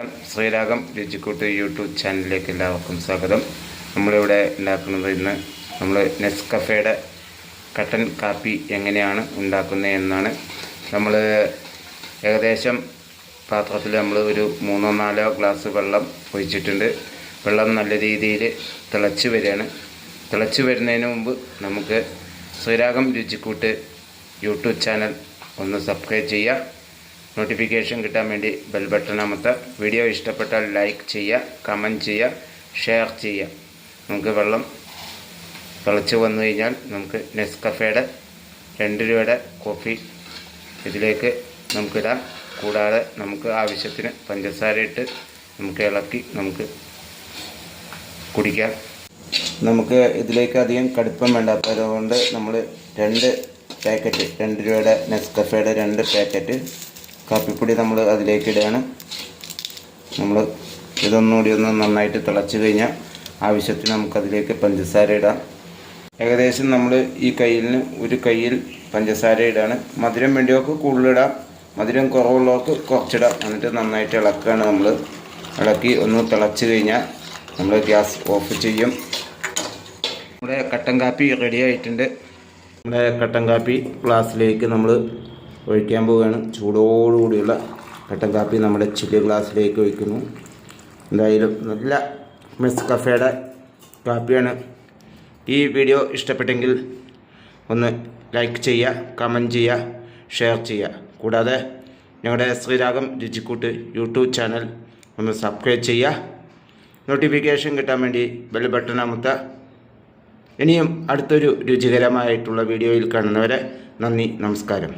Sriragam രുചിക്കൂട്ട് YouTube ചാനലിലേക്ക് എല്ലാവർക്കും സ്വാഗതം. നമ്മളിവിടെ ഉണ്ടാക്കുന്നത് ഇന്ന് നമ്മൾ നെസ് നെസ്കഫയുടെ കട്ടൻ കാപ്പി എങ്ങനെയാണ് ഉണ്ടാക്കുന്നത് എന്നാണ്. നമ്മൾ ഏകദേശം പാത്രത്തിൽ നമ്മൾ ഒരു മൂന്നോ നാലോ ഗ്ലാസ് വെള്ളം ഒഴിച്ചിട്ടുണ്ട്. വെള്ളം നല്ല രീതിയിൽ തിളച്ച് വരികയാണ്. തിളച്ച് വരുന്നതിന് മുമ്പ് നമുക്ക് ശ്രീരാഗം രുചിക്കൂട്ട് യൂട്യൂബ് ചാനൽ ഒന്ന് സബ്സ്ക്രൈബ് ചെയ്യുക. നോട്ടിഫിക്കേഷൻ കിട്ടാൻ വേണ്ടി ബെൽ ബട്ടൺ അമർത്തുക വീഡിയോ ഇഷ്ടപ്പെട്ടാൽ ലൈക്ക് ചെയ്യുക കമന്റ് ചെയ്യുക ഷെയർ ചെയ്യുക. നമുക്ക് വെള്ളം തിളച്ച് വന്നു കഴിഞ്ഞാൽ നമുക്ക് നെസ്കഫയുടെ രണ്ട് രൂപയുടെ കോഫി ഇതിലേക്ക് നമുക്കിടാം. കൂടാതെ നമുക്ക് ആവശ്യത്തിന് പഞ്ചസാര ഇട്ട് നമുക്ക് ഇളക്കി നമുക്ക് കുടിക്കാം. നമുക്ക് ഇതിലേക്ക് അധികം കടുപ്പം വേണ്ടാത്തതുകൊണ്ട് നമ്മൾ രണ്ട് പാക്കറ്റ് രണ്ട് രൂപയുടെ നെസ്കഫയുടെ രണ്ട് പാക്കറ്റ് കാപ്പിപ്പൊടി നമ്മൾ അതിലേക്ക് ഇടുകയാണ് നമ്മൾ ഇതൊന്നുകൂടി ഒന്ന് നന്നായിട്ട് തിളച്ച് കഴിഞ്ഞാൽ ആവശ്യത്തിന് നമുക്കതിലേക്ക് പഞ്ചസാര ഇടാം. ഏകദേശം നമ്മൾ ഈ കയ്യിലിന് ഒരു കയ്യിൽ പഞ്ചസാര ഇടാണ്. മധുരം വേണ്ടിയവർക്ക് കൂടുതലിടാം. മധുരം കുറവുള്ളവർക്ക് കുറച്ചിടാം. എന്നിട്ട് നന്നായിട്ട് ഇളക്കുകയാണ് നമ്മൾ. ഇളക്കി ഒന്ന് തിളച്ച് കഴിഞ്ഞാൽ നമ്മൾ ഗ്യാസ് ഓഫ് ചെയ്യും. നമ്മുടെ കട്ടൻ കാപ്പി റെഡി ആയിട്ടുണ്ട്. നമ്മുടെ കട്ടൻ കാപ്പി ഗ്ലാസ്സിലേക്ക് നമ്മൾ ഒഴിക്കാൻ പോവുകയാണ്. ചൂടോടുകൂടിയുള്ള കട്ടൻ കാപ്പി നമ്മുടെ ചില്ലി ഗ്ലാസ്സിലേക്ക് ഒഴിക്കുന്നു. എന്തായാലും നല്ല മിസ് കഫേയുടെ കാപ്പിയാണ്. ഈ വീഡിയോ ഇഷ്ടപ്പെട്ടെങ്കിൽ ഒന്ന് ലൈക്ക് ചെയ്യുക കമന്റ് ചെയ്യുക ഷെയർ ചെയ്യുക. കൂടാതെ ഞങ്ങളുടെ ശ്രീരാഗം രുചിക്കൂട്ട് യൂട്യൂബ് ചാനൽ ഒന്ന് സബ്സ്ക്രൈബ് ചെയ്യുക. നോട്ടിഫിക്കേഷൻ കിട്ടാൻ വേണ്ടി ബെൽ ബട്ടൺ അമുത്ത ഇനിയും അടുത്തൊരു രുചികരമായിട്ടുള്ള വീഡിയോയിൽ കാണുന്നവരെ നന്ദി നമസ്കാരം.